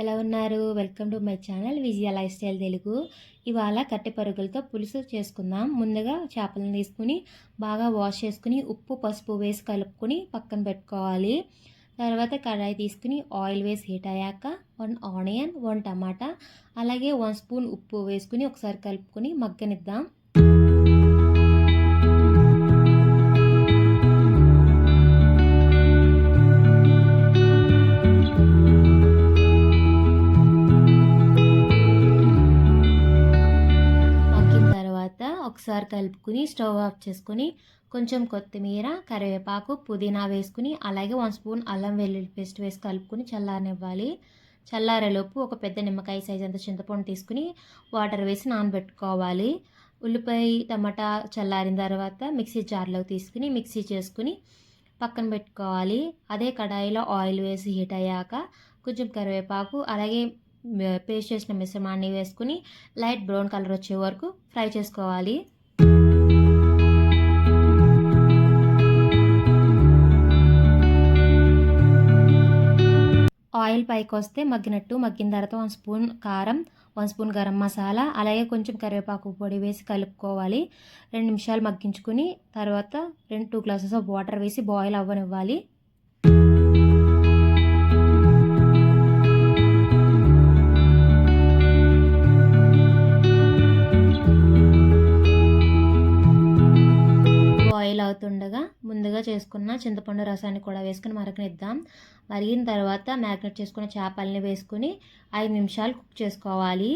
ఎలా ఉన్నారు? Welcome to my channel Vijaya life style Telugu ఇవాళ కట్టె పరుగులతో పులుసు చేసుకుందాం. ముందుగా చేపలను తీసుకుని బాగా వాష్ చేసుకుని ఉప్పు పసుపు వేసి కలుపుకొని పక్కన పెట్టుకోవాలి. తర్వాత కడాయి తీసుకుని ఆయిల్ వేసి హీట్ అయ్యాక వన్ ఆనియన్ వన్ టమాటా అలాగే వన్ స్పూన్ ఉప్పు వేసుకుని ఒకసారి కలుపుకొని మగ్గనిద్దాం. ఒకసారి కలుపుకుని స్టవ్ ఆఫ్ చేసుకుని కొంచెం కొత్తిమీర కరివేపాకు పుదీనా వేసుకుని అలాగే వన్ స్పూన్ అల్లం వెల్లుల్లి పేస్ట్ వేసి కలుపుకుని చల్లారనివ్వాలి. చల్లారేలోపు ఒక పెద్ద నిమ్మకాయ సైజ్ అంత చింతపండు తీసుకుని వాటర్ వేసి నానబెట్టుకోవాలి. ఉల్లిపాయ టమాటా చల్లారిన తర్వాత మిక్సీ జార్లో తీసుకుని మిక్సీ చేసుకుని పక్కన పెట్టుకోవాలి. అదే కడాయిలో ఆయిల్ వేసి హీట్ అయ్యాక కొంచెం కరివేపాకు అలాగే పేస్ట్ చేసిన మిశ్రమాన్ని వేసుకుని లైట్ బ్రౌన్ కలర్ వచ్చే వరకు ఫ్రై చేసుకోవాలి. ఆయిల్ పైకి వస్తే మగ్గినట్టు మగ్గిన తర్వాత వన్ స్పూన్ కారం వన్ స్పూన్ గరం మసాలా అలాగే కొంచెం కరివేపాకు పొడి వేసి కలుపుకోవాలి. రెండు నిమిషాలు మగ్గించుకుని తర్వాత రెండు టూ గ్లాసెస్ ఆఫ్ వాటర్ వేసి బాయిల్ అవ్వనివ్వాలి. బాయిల్ ముందుగా చేసుకున్న చింతపండు రసాన్ని కూడా వేసుకుని మరగనిద్దాం మరిగిన తర్వాత మ్యాగ్నెట్ చేసుకున్న చేపల్ని వేసుకుని ఐదు నిమిషాలు కుక్ చేసుకోవాలి.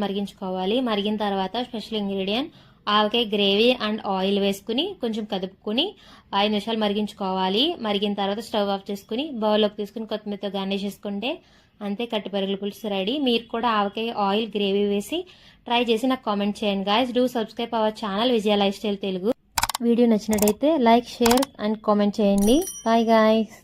మరిగించుకోవాలి. మరిగిన తర్వాత special ingredient avakaya gravy and oil వేసుకుని కొంచెం కదుపుకొని ఐదు నిమిషాలు మరిగించుకోవాలి. మరిగిన తర్వాత స్టవ్ ఆఫ్ చేసుకుని బౌల్లోకి తీసుకుని కొత్తిమీరతో గార్నిష్ చేసుకుంటే అంతే కట్టి పులుసు రెడీ. మీరు కూడా ఆవకాయ ఆయిల్ గ్రేవీ వేసి ట్రై చేసి నాకు కామెంట్ చేయండి guys. Do subscribe our channel Vijaya life style Telugu. Video నచ్చినట్టయితే లైక్ షేర్ అండ్ కామెంట్ చేయండి. Bye guys.